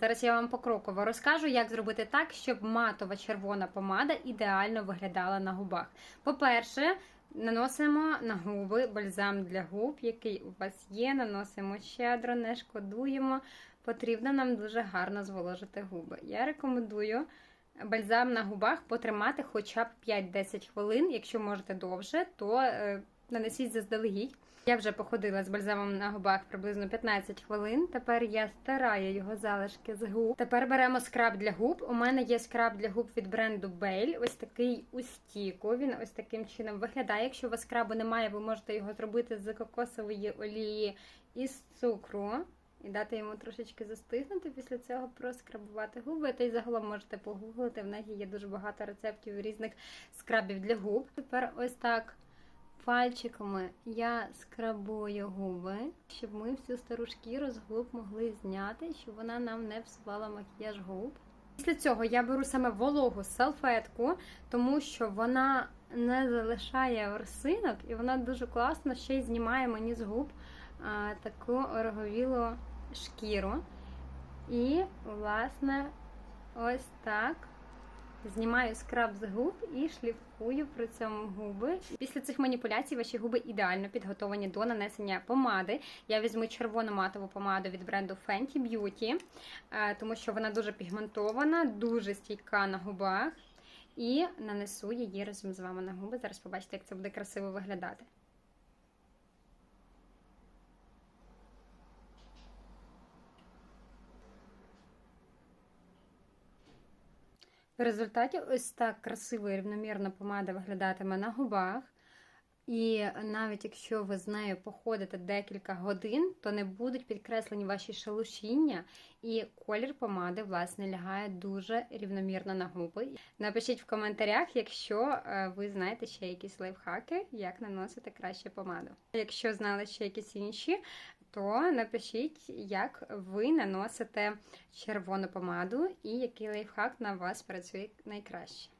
Зараз я вам покроково розкажу, як зробити так, щоб матова червона помада ідеально виглядала на губах. По-перше, наносимо на губи бальзам для губ, який у вас є. Наносимо щедро, не шкодуємо. Потрібно нам дуже гарно зволожити губи. Я рекомендую бальзам на губах потримати хоча б 5-10 хвилин. Якщо можете довше, то е, нанесіть заздалегідь. Я вже походила з бальзамом на губах приблизно 15 хвилин. Тепер я стираю його залишки з губ. Тепер беремо скраб для губ. У мене є скраб для губ від бренду Bale. Ось такий у стіку. Він ось таким чином виглядає. Якщо у вас скрабу немає, ви можете його зробити з кокосової олії і цукру. І дати йому трошечки застигнути, після цього проскрабувати губи. Та й загалом можете погуглити. В неї є дуже багато рецептів різних скрабів для губ. Тепер ось так пальчиками я скрабую губи, щоб ми всю стару шкіру з губ могли зняти, щоб вона нам не псувала макіяж губ. Після цього я беру саме вологу салфетку, тому що вона не залишає ворсинок, і вона дуже класно ще й знімає мені з губ а, таку ороговілу шкіру. І, власне, ось так. Знімаю скраб з губ і шліфую при цьому губи. Після цих маніпуляцій ваші губи ідеально підготовлені до нанесення помади. Я візьму червону матову помаду від бренду Fenty Beauty, е, тому що вона дуже пігментована, дуже стійка на губах. І нанесу її разом з вами на губи. Зараз побачите, як це буде красиво виглядати. В результаті ось так красиво і рівномірно помада виглядатиме на губах. І навіть якщо ви з нею походите декілька годин, то не будуть підкреслені ваші шелушіння, і колір помади, власне, лягає дуже рівномірно на губи. Напишіть в коментарях, якщо е, ви знаєте ще якісь лайфхаки, як наносити краще помаду. Якщо знали ще якісь інші, то напишіть, як ви наносите червону помаду і який лайфхак на вас працює найкраще.